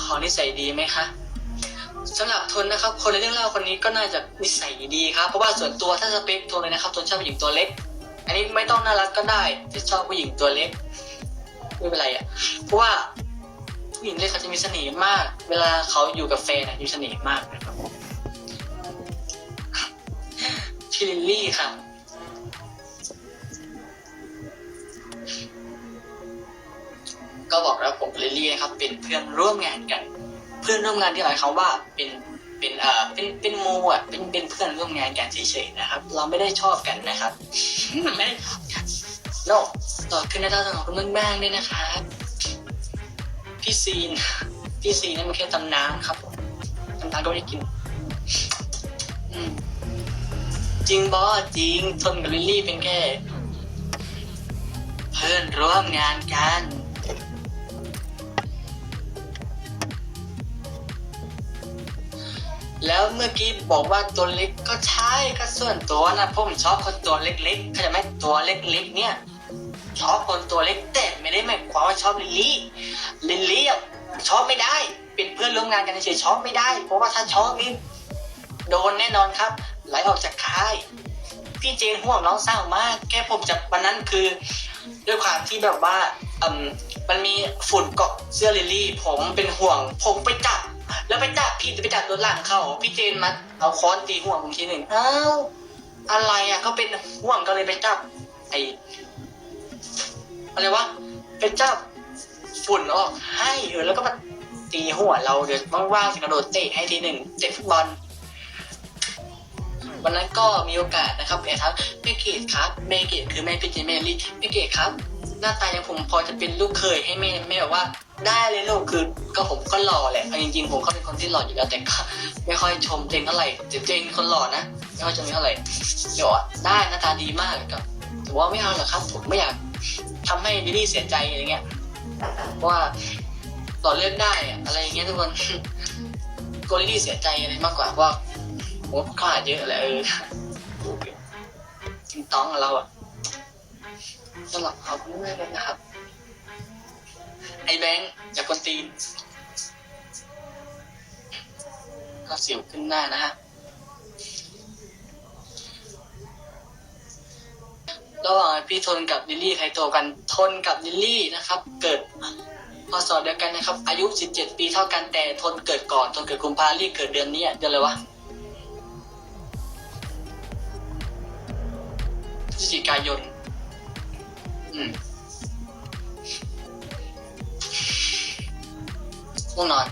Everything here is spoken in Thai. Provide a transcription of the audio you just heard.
เขานิสัยดีไหมคะสำหรับทนนะครับ คนในเรื่องเล่าคนนี้ก็น่าจะนิสัยดีครับ เพราะว่าส่วนตัวถ้าสเปคทนเลยนะครับทนชอบผู้หญิงตัวเล็ก อันนี้ไม่ต้องน่ารักก็ได้จะชอบผู้หญิงตัวเล็ก ไม่เป็นไรอะ เพราะว่าผู้หญิงเล็กเขาจะมีเสน่ห์มาก เวลาเขาอยู่กับแฟนอะมีเสน่ห์มากนะครับพิลลี่ค่ะก็ กับลิลลี่นะครับเป็นเพื่อนร่วมงานกัน เพื่อนร่วมงานที่หมายความว่าเป็นเป็นเอ่อเป็นเป็นโมอะเป็นเป็นเพื่อนร่วมงานกันเฉยๆนะครับ เราไม่ได้ชอบกันนะครับไม่ได้ชอบกันโลกต่อขึ้นหน้าตาของคุณเมืองบ้างด้วยนะครับพี่ซีนพี่ซีนนั่นมันแค่ตำน้ำครับตำน้ำก็ไม่ได้กินจริงบอสจริงทนกับลิลลี่เป็นแค่เพื่อนร่วมงานกัน แล้วเมื่อกี้บอกว่าตัวเล็กก็ใช่ก็ส่วนตัวนะผมชอบคนตัวเล็กๆเข้าใจไหมตัวเล็กๆเนี่ยชอบคนตัวเล็กแต่ไม่ได้หมายความว่าชอบลิลลี่ลิลลี่อะชอบไม่ได้ เป็นเพื่อนร่วมงานกันเฉยๆชอบไม่ได้ เพราะว่าถ้าชอบนี่โดนแน่นอนครับไหลออกจากค่ายพี่เจนห่วงน้องสาวมาก แค่ผมจับวันนั้นคือ ด้วยความที่แบบว่าอมมันมีฝุ่นเกาะเสื้อลิลลี่ ผมเป็นห่วงผมไปจับ แล้วไปจับผิดไปจับตัวหลังเขาพี่เจนมาเอาค้อนตีห่วงผมทีหนึ่งอ้าวอะไรอะเขาเป็นห่วงก็เลยไปจับไออะไรวะไปจับฝุ่นออกให้เออแล้วก็มาตีหัวเราเดี๋ยวว่างๆจะกระโดดเตะให้ทีหนึ่งเตะฟุตบอลวันนั้นก็มีโอกาสนะครับแต่ครับแม่เกดครับแม่เกดคือแม่พี่เจนแม่ลี่แม่เกดครับ หน้าตาอย่างผมพอจะเป็นลูกเคยให้แม่แม่บอกว่า ได้เลยลูกคือก็ผมก็หล่อแหละเอาจริงๆผมก็เป็นคนที่หล่ออยู่แล้วแต่ก็ไม่ค่อยชมเจนเท่าไหร่แต่เจนคนหล่อนะไม่ค่อยชมเท่าไหร่เดี๋ยวอได้หน้าตาดีมากก็แต่ว่าไม่เอาหรอกครับ ผมไม่อยากทำให้ลิลลี่เสียใจอะไรเงี้ยเพราะว่าต่อเลือกได้อะไรอย่างเงี้ยทุกคนก็ลิลลี่เสียใจอะไรมากกว่าเพราะว่าผมขาดเยอะแหละเออจริงต้องเราอะสำหรับเขาไม่เลยนะครับ อ้แบงค์จากคนตีนก็สิวขึ้นหน้านะฮะระหว่างพี่ทนกับลิลลี่ใครโตกันทนกับลิลลี่นะครับ เกิดพศเดียวกันนะครับ อายุ 17 ปีเท่ากันแต่ทนเกิดก่อน ทนเกิดกุมภาลี่เกิดเดือนนี้เดือนอะไรวะพฤศจิกายน อืม ง่วงนอน